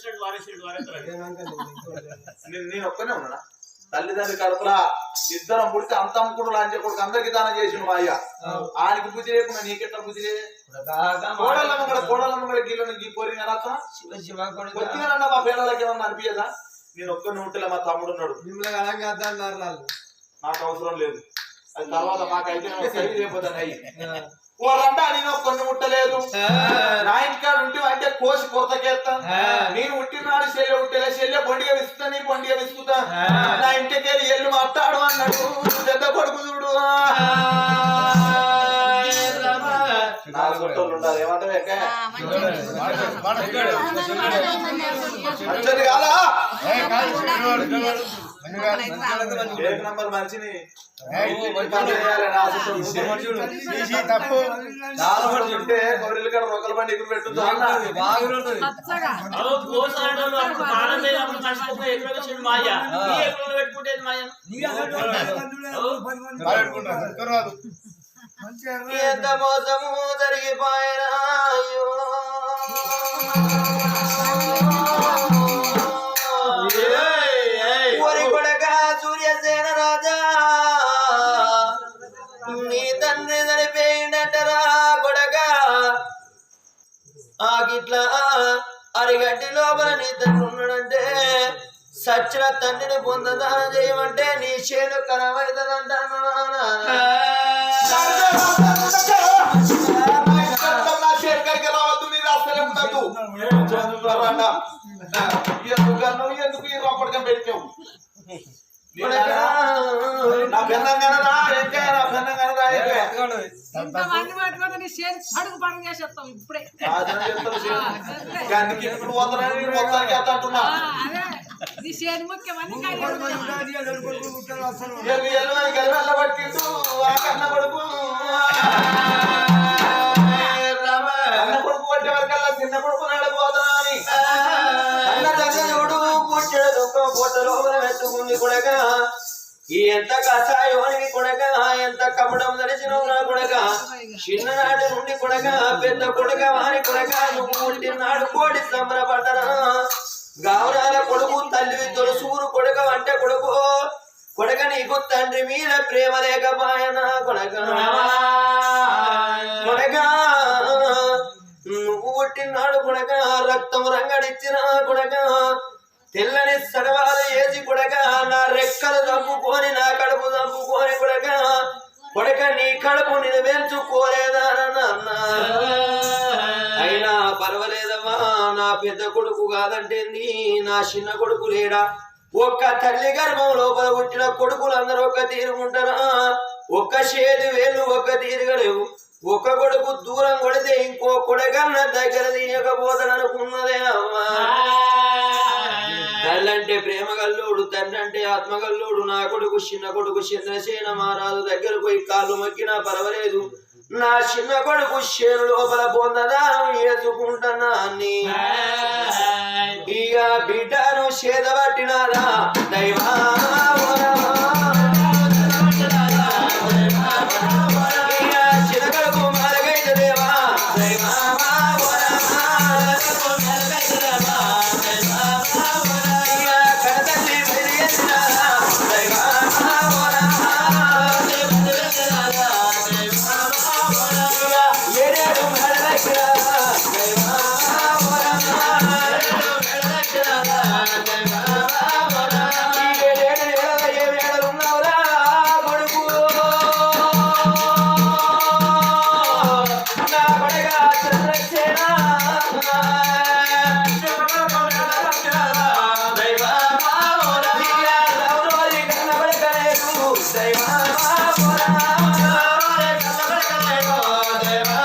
వచ్చినట్టు వారేసినట్టు వారేస్తారు నేను ఒక్కనే ఉన్నానా? తల్లిదండ్రి కడుపులా ఇద్దరం పుడితే అంత అమ్ముకుడు లాంటి కొడుకు అందరికి దానం చేసిండు మా అయ్య. ఆయనకి బుద్ధి లేకుండా నీకెట్లా బుద్ధి లేదు? కోడళ్ళమ్మ కూడా కూడా గిల్లని గీ పోరిన కొడుకు. కొద్దిగా మా పిల్లలకి ఏమన్నా అనిపించదా నేను ఒక్కనే ఉంటే మా తమ్ముడు ఉన్నాడు. మిమ్మల్ని నాకు అవసరం లేదు. అది తర్వాత మాకైతే సరి లేకపోతే అయ్యి వాళ్ళంటే నేను కొన్ని ముట్టలేదు. నా ఇంటికాడ ఉంటే అంటే కోసి కొరతకేస్తా నేను ఉట్టినాడు చెల్లె ఉట్టేలా చెల్లె బొండిగా విసుకుతా నీ బొండిగా విసుకుతా. నా ఇంటికి వెళ్ళి ఎల్లు మాట్లాడు అన్నాడు. పెద్ద కొడుకు చూడు. నాలుగు గొట్టలు ఉండాలి. ఏమంటావు ఎక్క మంచిది. కాదా? నంబర్ మనిషిని పని చేయాలి నా ఆశతో. తప్పు. చాలా మంది ఉంటే గొర్రెలు కాడ రొక్కల బండి ఎగురు పెట్టుతా అదో గోసాడు అప్పుడు సచ్చిన తండ్రిని పొందదానం చేయమంటే నీ చేను ఎందుకు ఈ రప్పటికం పెట్టావు నా నా ఇప్పుడు. వందలని మొత్తానికి ఎంత అంటున్నా. ఆ, అదే నీ చేతి ముఖ్యమని చిన్న కొడుకు నడిపోతా అని. అన్న పుట్టెడు లోపల మెట్టుకుంది కొడక. ఈ ఎంత కషాయోనికి కొడక ఎంత కపడం దరిచిన కొడక. చిన్ననాటి నుండి కొడక పెద్ద కొడక వారి కొడక. నువ్వు పుట్టినాడు కోడి సంబరపడ్డరా గావరాల కొడుకు తల్లి తొలసూరు కొడక అంటే కొడుకు. కొడక నీకు తండ్రి మీద ప్రేమ లేకపాయన కొడక. కొడక నువ్వు పుట్టినాడు కొడక రక్తం రంగడిచ్చిన కొడక. తెల్లని సడవాలు ఏసి పెద్ద కొడుకు కాదంటే నా చిన్న కొడుకు లేడా? ఒక్క తల్లి గర్భం లోపల పుట్టిన కొడుకులందరూ ఒక్క తీరుకుంటారా ఒక్క చేతి వేలు ఒక్క తీరుగలేవు ఒక కొడుకు దూరం కొడితే ఇంకో కొడుకన్న దగ్గర తీయకపోతాననుకున్నదే అమ్మా. తల్లంటే ప్రేమ గల్లోడు తండ్రి అంటే ఆత్మగల్లోడు నా కొడుకు చిన్న కొడుకు చంద్రసేన మహారాజు దగ్గర పోయి కాళ్ళు మొక్కినా పర్వాలేదు. నా చిన్న కొడుకు చేను లోపల పొందదానం వేసుకుంటున్నా అని ఇక బిడ్డను చేదబట్టినారా దైవా நாத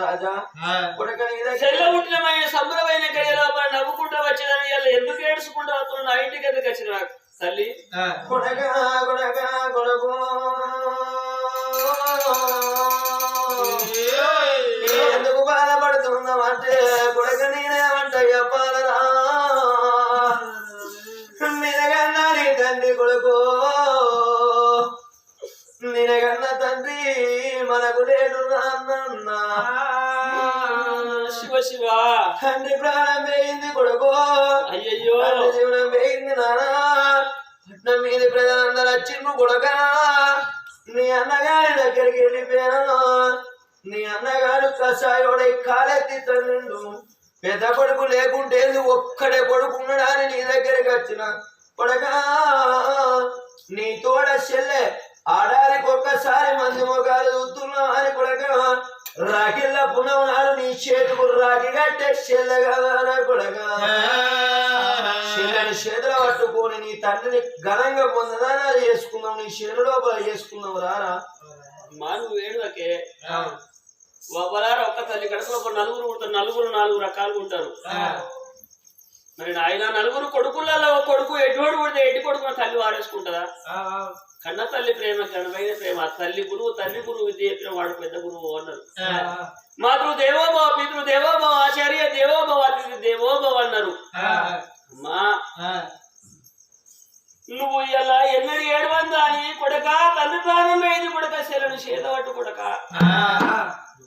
రాజా కొడక చెల్ల పుట్టినమైన సంబరమైన కడియలోపల నవ్వుకుంటూ వచ్చిన ఎందుకు ఏడుచుకుంటూ వస్తున్నా ఇంటికి ఎందుకు వచ్చిన నాకు? తల్లి. కొడక కొడక కొడకు ఎందుకు బాధపడుతున్నాం అంటే కొడక నేనేమంట చెప్పాలరా నినగన్నా నీ తండ్రి కొడుకో. నినగన్న తండ్రి మనకు లేడు. శివ. తండ్రి ప్రాణం వేయింది కొడుకు అయ్యయ్యో జీవనం వేయింది నానా పట్నం మీద ప్రజలందరూ వచ్చిండు కొడుక నీ అన్నగారి దగ్గరికి వెళ్ళిపోయాను నీ అన్నగారు కషాయోడై కాలెత్తి తండ్రిండు పెద్ద కొడుకు లేకుంటే నువ్వు ఒక్కడే కొడుకున్నాడని నీ దగ్గరికి వచ్చిన కొడక నీ తోడ చెల్లె ఆడానికి ఒక్కసారి మంది మొగాలు చూస్తున్నావు అని కొడక రాకిళ్ళ పునవ నాడు నీ చేతుకు రాకి కట్టే చెల్లె కదా కొడక. చెల్లెని చేతులు పట్టుకొని నీ తండ్రిని ఘనంగా పొందదాని అది చేసుకున్నావు నీ చేను లోపల చేసుకున్నావు రారా. మా నువ్వు ఏడువకే? ఒకలారా ఒక్క తల్లి కడుపులో ఒక నలుగురు ఉంటారు నలుగురు నాలుగు రకాలుగా ఉంటారు. మరి ఆయన నలుగురు కొడుకులలో ఒక కొడుకు ఎటువంటి కొడితే ఎడ్డి కొడుకున్న తల్లి వాడేసుకుంటుందా? కన్న తల్లి ప్రేమ కనమైన ప్రేమ తల్లి గురువు తల్లి గురువు విద్య చెప్పిన వాడు పెద్ద గురువు అన్నారు మాతృ దేవోభవ పితృ దేవోభవ ఆచార్య దేవోభవ అతిథి దేవోభవ అన్నారు. అమ్మా నువ్వు ఇలా ఎన్నడి ఏడు వంద అని కొడక తల్లి ప్రాణం వేయింది కొడక శైలను చేతవట్టు కొడక.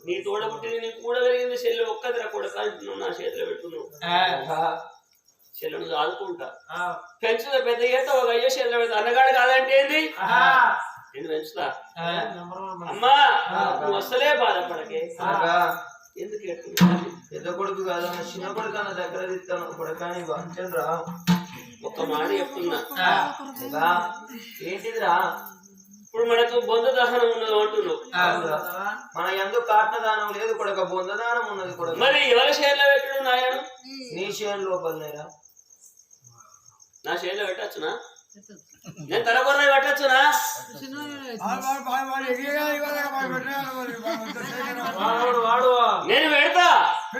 నీ తోడ పుట్టింది నీకు కూడా కలిగింది చెల్లి ఒక్కదిరా కొడక అంటున్నావు నా చేతిలో పెట్టున్నావు. చెల్లెను ఆదుకుంటా పెంచుదా పెద్ద ఈత ఒక అయ్యో చెల్లె పెద్ద అన్నగాడు కాదంటే ఏంది? నేను పెంచుతా? అమ్మా నువ్వు వస్తలే బాధపడకే. ఎందుకు? పెద్ద కొడుకు కాదన్న చిన్న కొడుకు అన్న దగ్గర తిస్తాను కొడుకాని వంచను రా ఒక్క మాట చెప్తున్నా. ఏంటిదిరా? ఇప్పుడు మనకు బొంద దహనం ఉన్నది అంటున్నావు. మన ఎందుకు కాటదానం లేదు కొడక బొందదానం ఉన్నది కొడక. మరి ఎవరి చేతిలో పెట్టడు నాయను? నీ చేను లోపలనేరా నా చేతిలో పెట్టచ్చునా? నేను తలకొర్ర పెట్టచ్చునా? నేను పెడతా.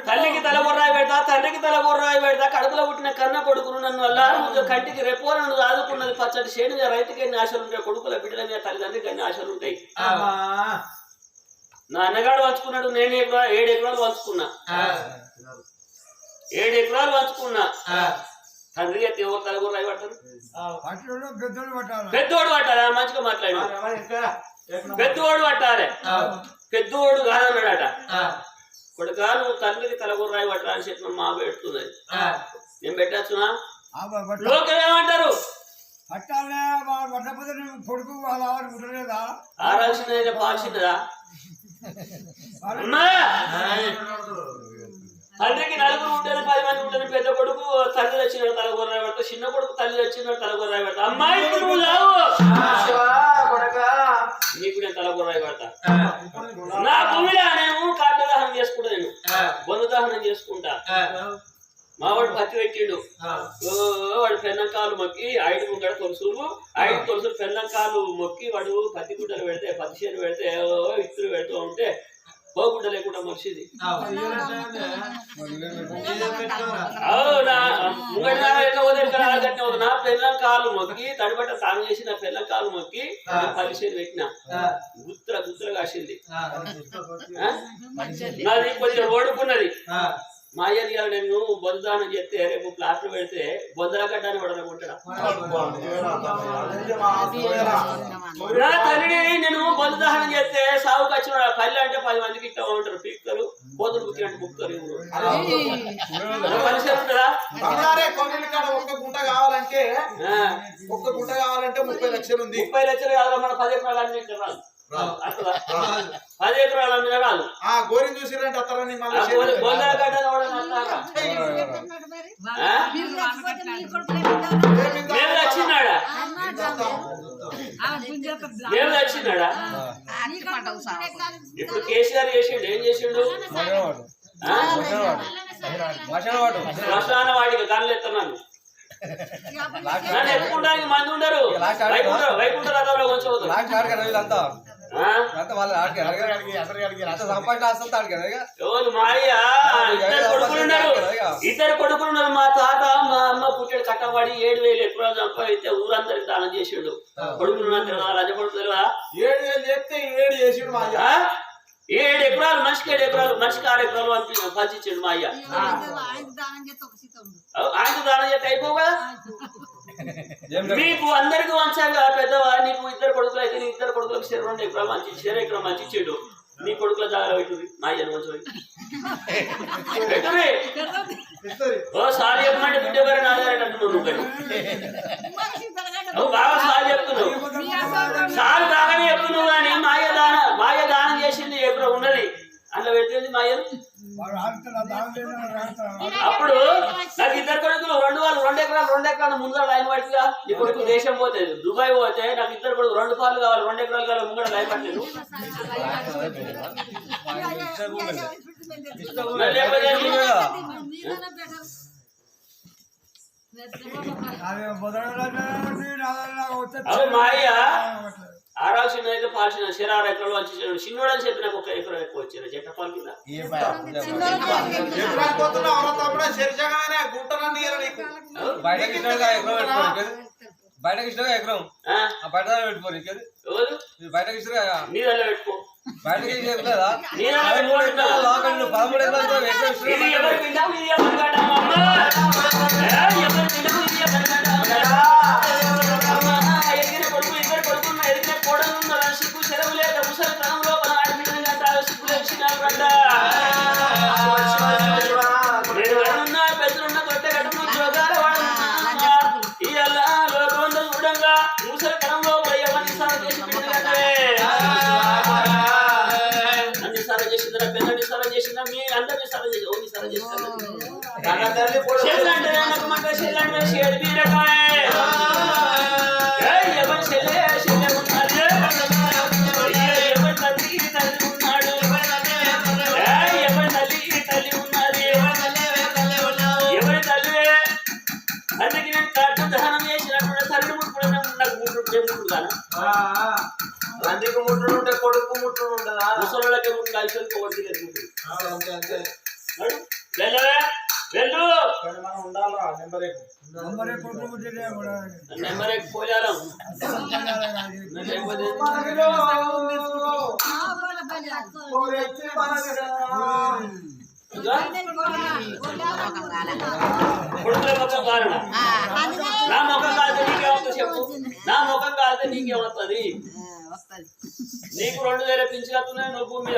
తల్లికి తలకొర్రాయి పెడతా తండ్రికి తలకొర్రాయి పెడతా కడుపులో పుట్టిన కన్న కొడుకును నన్ను అల్లారు కంటికి రెప్పో నన్ను ఆదుకున్నది పచ్చడి చేను రైతుకి ఎన్ని ఆశలు ఉంటాయి కొడుకుల బిడ్డల మీద తల్లిదండ్రికి ఎన్ని ఆశలు ఉంటాయి? నా అన్నగాడు పంచుకున్నాడు నేను ఎకరా ఏడు ఎకరాలు పంచుకున్నా. ఏడు ఎకరాలు పంచుకున్నా. తండ్రి ఎత్తి ఎవరు తలకొర్రాయి పడతారు? పెద్దోడు పట్టాలి? మంచిగా మాట్లాడు. పెద్దోడు పట్టాలి. పెద్దోడు కాదన్నాడట. కొడుక నువ్వు తండ్రికి తలకొర్రాయి పట్టరా అని చెప్పిన మా పెడుతున్నది నేను పెట్టచ్చునా? లోకం ఏమంటారు పట్టాలనే పట్టకపోతే కొడుకు వాళ్ళ ఆరాల్సిన పాల్సిందా? అమ్మా! తండ్రికి నలుగురు ఉంటుంది పది మంది ఉంటుంది పెద్ద కొడుకు తల్లి వచ్చిన తలగొర్రాయి పెడతా. చిన్న కొడుకు తల్లి వచ్చిన తలగొర్రాయి పెడతా. అమ్మాయి నువ్వు లావు నీకు నేను తలగొర్రాయి పెడతా. నా భూమిలో నేను కాటదహనం చేసుకుంటా నేను. బొందు దహనం చేసుకుంటా. మావాడు పత్తి పెట్టిండు. ఓ, వాడు పెన్నంకాలు మొక్కి ఐదు ముంగడ తొలుసులు ఐదు తొలుసులు పెన్నంకాలు మొక్కి వాడు పత్తి గుడ్డలు పెడితే పత్తి చేను పెడితే ఓ ఇత్తులు పెడుతూ ఉంటే పోగుడ్డ లేకుండా ఒక నా పెళ్ళం కాలు మొక్కి తడిబట్ట తాను చేసి నా పెళ్ళం కాలు మొక్కి పది చేను పెట్టిన. గుత్ర గుత్ర కాసింది? నాది కొంచెం ఓడుకున్నది మా ఏరియాలో నేను బొందానం చెప్తే రేపు ప్లాట్లు పెడితే బొందల గడ్డాన్ని పడనుకుంటాడా నా తల్లిని నేను బొందదహనం చేస్తే సాగుకు వచ్చిన పల్లె అంటే పది మందికి ఇట్లా ఉంటారు. పీక్తారు బంగారే కొన్నిళ్ళ కాడ ఒక్క గుంట కావాలంటే ఆ, ఒక్క గుంట కావాలంటే ముప్పై లక్షలు ఉంది. ముప్పై లక్షలు కాదు మన పది ఎకరాలు అన్ని ఇక్కడ రాదు. పది ఎకరాలు ఆ గోరిని చూసిరంటే అత్తరని బొందల? మేము మేము ఇప్పుడు కేసీఆర్ చేసిండు. ఏం చేసిండు? ఆ? శ్మశాన వాటికి గన్లు ఎత్తున్నాను నన్ను. ఎత్తుకుంటానికి మంది ఉండరు. వైకుంఠ వైకుంఠ రథంలో కొంచెం ఎవరు మాయ ఇద్దరు కొడుకులు ఉన్నారు. ఇద్దరు కొడుకులు ఉన్నారు. మా తాత మా అమ్మ పుట్టాడు కట్టబడి ఏడు వేలు ఎకరాలు సంపాదిస్తే ఊరందరికి దానం చేసిండు. కొడుకులు ఉన్నారు రజ కొడుకు తెలియదా ఏడు వేలు చెప్తే ఏడు చేసిండు మా? ఏడు ఎకరాలు మనిషికి ఏడు ఎకరాలు మనిషికి ఆరు ఎకరాలు పంపి పంచించాడు మా అయ్య. ఆయన దానం చేస్తే అయిపోగా మీకు అందరికి వంచాగా పెద్దవా నీకు ఇద్దరు కొడుకులు అయితే నీ ఇద్దరు కొడుకులకు షేర్ రెండు ఎకరాలు మంచి షేర్ ఎకరం మంచి ఇచ్చాడు నీ కొడుకుల జాగా పెట్టుది మంచి పెట్టుది ఓ సారి చెప్పమంటే బిడ్డ గారి నాదారని అంటున్నావు నువ్వు బాగా సారి చెప్తున్నావు. సారి దాగానే చెప్తున్నావు కానీ మాయ దాన మాయ దానం చేసింది ఎప్పుడు ఉన్నది అట్లా పెట్టింది మాయను వాడు ఆడుతున్నా దాని మీద వాడు ఆడుతున్నా. అప్పుడు నాకు ఇద్దరు కొడుకులు రెండు వాళ్ళు రెండు ఎకరాలు రెండు ఎకరాలు ముందర లైన్ పడుతుందా ఇప్పుడు దేశం పోతే దుబాయ్ పోతే నాకు ఇద్దరు కూడా రెండు పాలు కావాలి రెండు ఎకరాలు కావాలి ముందర లైన్ పట్టలేదు మరి అవి మాయ ఆరాల్సిన అయితే పాల్సిన శరారు ఎకరాలు వచ్చి చిన్నోడని చెప్పి నాకు ఒక ఎకరం ఎక్కువ వచ్చిన జట్ట పాలు కింద. బయటకి ఇష్టంగా ఎకరం బయటకి బయట బయటకి ఇష్టంగా పెట్టుకో. బయటకి పదమూడు పెట్టుకో. ఎకరాలు లాకండి పదమూడు ఎకరాలు చేసిందా మీ అందరినీ కారణం నా ముఖం కాదు నీకేమవుతుంది చెప్పు నా ముఖం కాదు నీకేమవుతుంది నీకు రెండు వేల పింఛన్ వస్తున్నాయి నువ్వు మీద